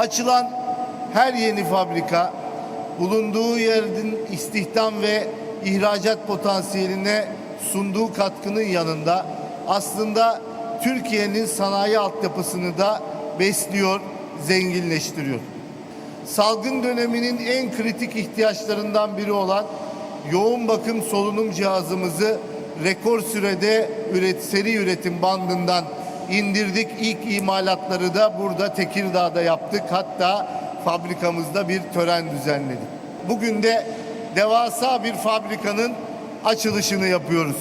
Açılan her yeni fabrika bulunduğu yerin istihdam ve ihracat potansiyeline sunduğu katkının yanında aslında Türkiye'nin sanayi altyapısını da besliyor, zenginleştiriyor. Salgın döneminin en kritik ihtiyaçlarından biri olan yoğun bakım solunum cihazımızı rekor sürede üret, seri üretim bandından indirdik. İlk imalatları da burada Tekirdağ'da yaptık. Hatta fabrikamızda bir tören düzenledik. Bugün de devasa bir fabrikanın açılışını yapıyoruz.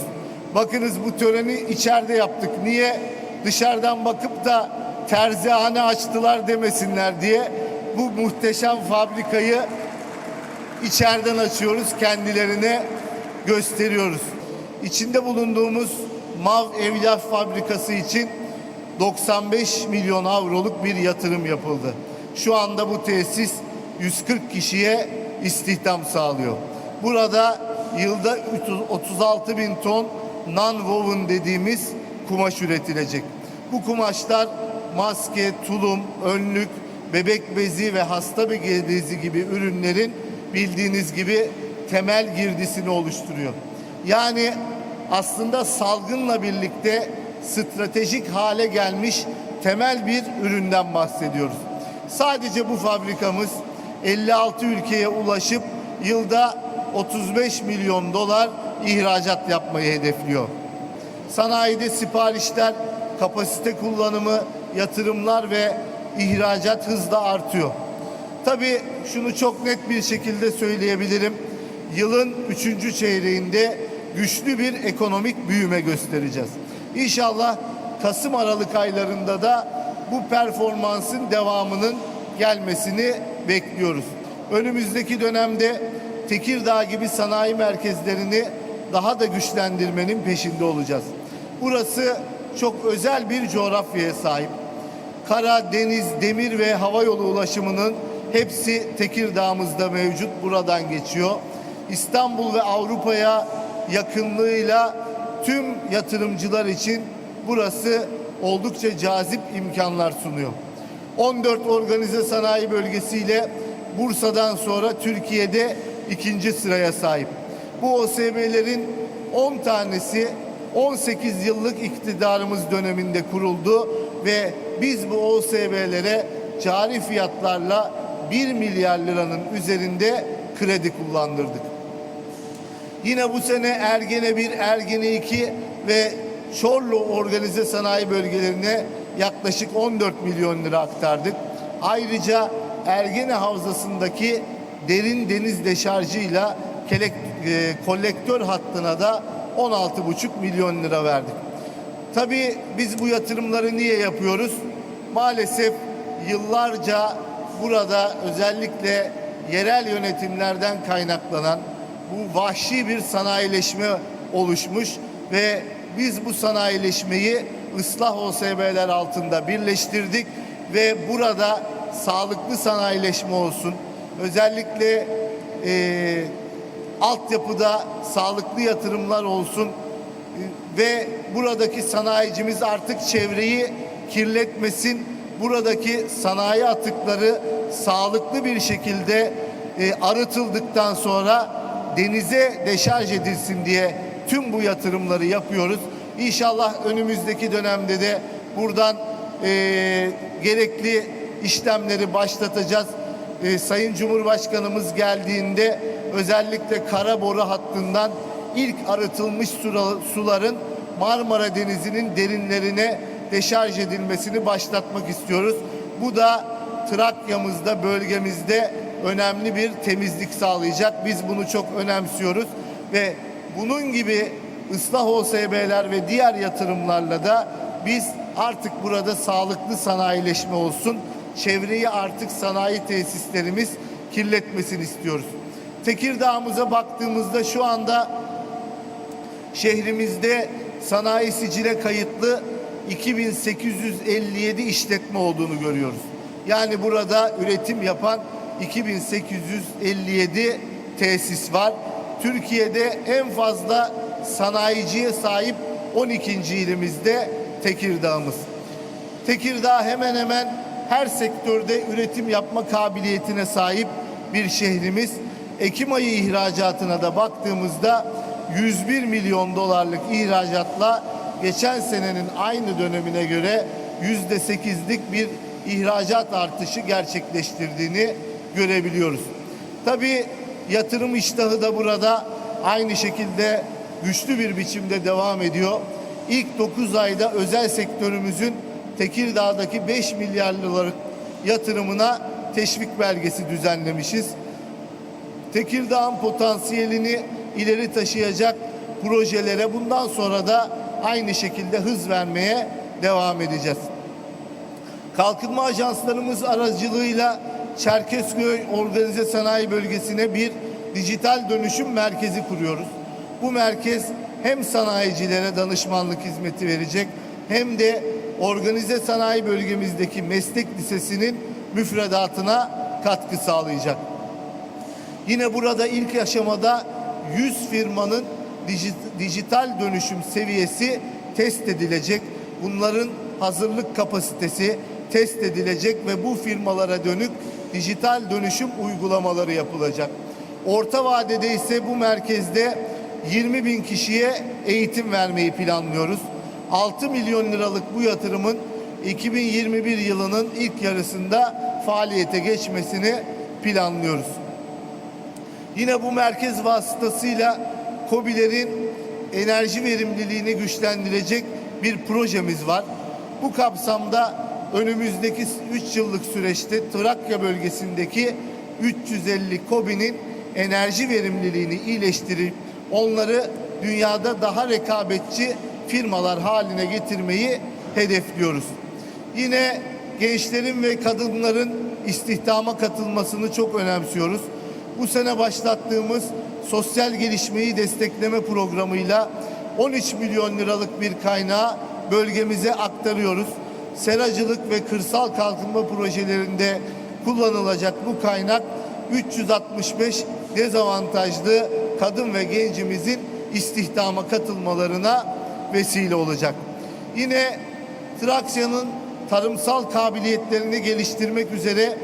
Bakınız bu töreni içeride yaptık. Niye? Dışarıdan bakıp da terzihane açtılar demesinler diye bu muhteşem fabrikayı içeriden açıyoruz, kendilerine gösteriyoruz. İçinde bulunduğumuz MAV Evlaf Fabrikası için 95 milyon avroluk bir yatırım yapıldı. Şu anda bu tesis 140 kişiye istihdam sağlıyor. Burada yılda 36 bin ton non-woven dediğimiz kumaş üretilecek. Bu kumaşlar maske, tulum, önlük, bebek bezi ve hasta bezi gibi ürünlerin bildiğiniz gibi temel girdisini oluşturuyor. Yani aslında salgınla birlikte stratejik hale gelmiş temel bir üründen bahsediyoruz. Sadece bu fabrikamız 56 ülkeye ulaşıp yılda 35 milyon dolar ihracat yapmayı hedefliyor. Sanayide siparişler, kapasite kullanımı, yatırımlar ve ihracat hızla artıyor. Tabii şunu çok net bir şekilde söyleyebilirim. Yılın üçüncü çeyreğinde güçlü bir ekonomik büyüme göstereceğiz. İnşallah Kasım Aralık aylarında da bu performansın devamının gelmesini bekliyoruz. Önümüzdeki dönemde Tekirdağ gibi sanayi merkezlerini daha da güçlendirmenin peşinde olacağız. Burası çok özel bir coğrafyaya sahip. Kara, deniz, demir ve hava yolu ulaşımının hepsi Tekirdağ'ımızda mevcut. Buradan geçiyor. İstanbul ve Avrupa'ya yakınlığıyla tüm yatırımcılar için burası oldukça cazip imkanlar sunuyor. 14 organize sanayi bölgesiyle Bursa'dan sonra Türkiye'de ikinci sıraya sahip. Bu OSB'lerin 10 tanesi 18 yıllık iktidarımız döneminde kuruldu ve biz bu OSB'lere cari fiyatlarla 1 milyar liranın üzerinde kredi kullandırdık. Yine bu sene Ergene 1, Ergene 2 ve Çorlu organize sanayi bölgelerine yaklaşık 14 milyon lira aktardık. Ayrıca Ergene Havzası'ndaki derin deniz deşarjıyla kelek, e, kolektör hattına da 16,5 milyon lira verdik. Tabii biz bu yatırımları niye yapıyoruz? Maalesef yıllarca burada özellikle yerel yönetimlerden kaynaklanan bu vahşi bir sanayileşme oluşmuş ve biz bu sanayileşmeyi ıslah OSB'ler altında birleştirdik ve burada sağlıklı sanayileşme olsun. Özellikle e, altyapıda sağlıklı yatırımlar olsun e, ve buradaki sanayicimiz artık çevreyi kirletmesin. Buradaki sanayi atıkları sağlıklı bir şekilde e, arıtıldıktan sonra denize deşarj edilsin diye tüm bu yatırımları yapıyoruz. İnşallah önümüzdeki dönemde de buradan e, gerekli işlemleri başlatacağız. E, Sayın Cumhurbaşkanımız geldiğinde özellikle kara boru hattından ilk arıtılmış suların Marmara Denizi'nin derinlerine deşarj edilmesini başlatmak istiyoruz. Bu da Trakya'mızda, bölgemizde önemli bir temizlik sağlayacak. Biz bunu çok önemsiyoruz ve bunun gibi ıslah OSB'ler ve diğer yatırımlarla da biz artık burada sağlıklı sanayileşme olsun. Çevreyi artık sanayi tesislerimiz kirletmesini istiyoruz. Tekirdağ'ımıza baktığımızda şu anda şehrimizde sanayi sicile kayıtlı 2857 işletme olduğunu görüyoruz. Yani burada üretim yapan 2857 tesis var. Türkiye'de en fazla sanayiciye sahip 12. ilimizde Tekirdağ'ımız. Tekirdağ hemen hemen her sektörde üretim yapma kabiliyetine sahip bir şehrimiz. Ekim ayı ihracatına da baktığımızda 101 milyon dolarlık ihracatla geçen senenin aynı dönemine göre yüzde sekizlik bir ihracat artışı gerçekleştirdiğini görebiliyoruz. Tabii yatırım iştahı da burada aynı şekilde güçlü bir biçimde devam ediyor. İlk 9 ayda özel sektörümüzün Tekirdağ'daki 5 milyar liralık yatırımına teşvik belgesi düzenlemişiz. Tekirdağ'ın potansiyelini ileri taşıyacak projelere bundan sonra da aynı şekilde hız vermeye devam edeceğiz. Kalkınma ajanslarımız aracılığıyla Çerkezköy Organize Sanayi Bölgesi'ne bir dijital dönüşüm merkezi kuruyoruz. Bu merkez hem sanayicilere danışmanlık hizmeti verecek hem de organize sanayi bölgemizdeki meslek lisesinin müfredatına katkı sağlayacak. Yine burada ilk aşamada 100 firmanın diji- dijital dönüşüm seviyesi test edilecek. Bunların hazırlık kapasitesi test edilecek ve bu firmalara dönük dijital dönüşüm uygulamaları yapılacak. Orta vadede ise bu merkezde 20 bin kişiye eğitim vermeyi planlıyoruz. 6 milyon liralık bu yatırımın 2021 yılının ilk yarısında faaliyete geçmesini planlıyoruz. Yine bu merkez vasıtasıyla KOBİ'lerin enerji verimliliğini güçlendirecek bir projemiz var. Bu kapsamda önümüzdeki 3 yıllık süreçte Trakya bölgesindeki 350 KOBİ'nin enerji verimliliğini iyileştirip onları dünyada daha rekabetçi firmalar haline getirmeyi hedefliyoruz. Yine gençlerin ve kadınların istihdama katılmasını çok önemsiyoruz. Bu sene başlattığımız sosyal gelişmeyi destekleme programıyla 13 milyon liralık bir kaynağı bölgemize aktarıyoruz. Seracılık ve kırsal kalkınma projelerinde kullanılacak bu kaynak 365 dezavantajlı kadın ve gencimizin istihdama katılmalarına vesile olacak. Yine Trakya'nın tarımsal kabiliyetlerini geliştirmek üzere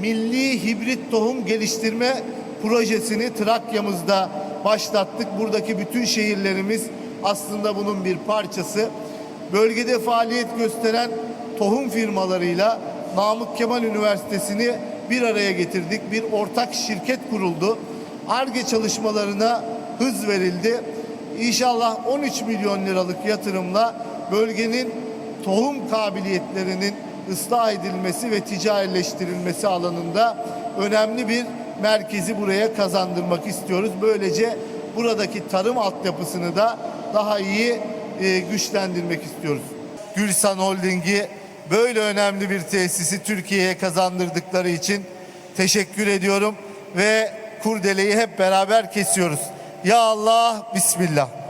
milli hibrit tohum geliştirme projesini Trakya'mızda başlattık. Buradaki bütün şehirlerimiz aslında bunun bir parçası. Bölgede faaliyet gösteren tohum firmalarıyla Namık Kemal Üniversitesi'ni bir araya getirdik. Bir ortak şirket kuruldu. ARGE çalışmalarına hız verildi. İnşallah 13 milyon liralık yatırımla bölgenin tohum kabiliyetlerinin ıslah edilmesi ve ticarileştirilmesi alanında önemli bir merkezi buraya kazandırmak istiyoruz. Böylece buradaki tarım altyapısını da daha iyi e, güçlendirmek istiyoruz. Gülsan Holding'i böyle önemli bir tesisi Türkiye'ye kazandırdıkları için teşekkür ediyorum ve kurdeleyi hep beraber kesiyoruz. Ya Allah, Bismillah.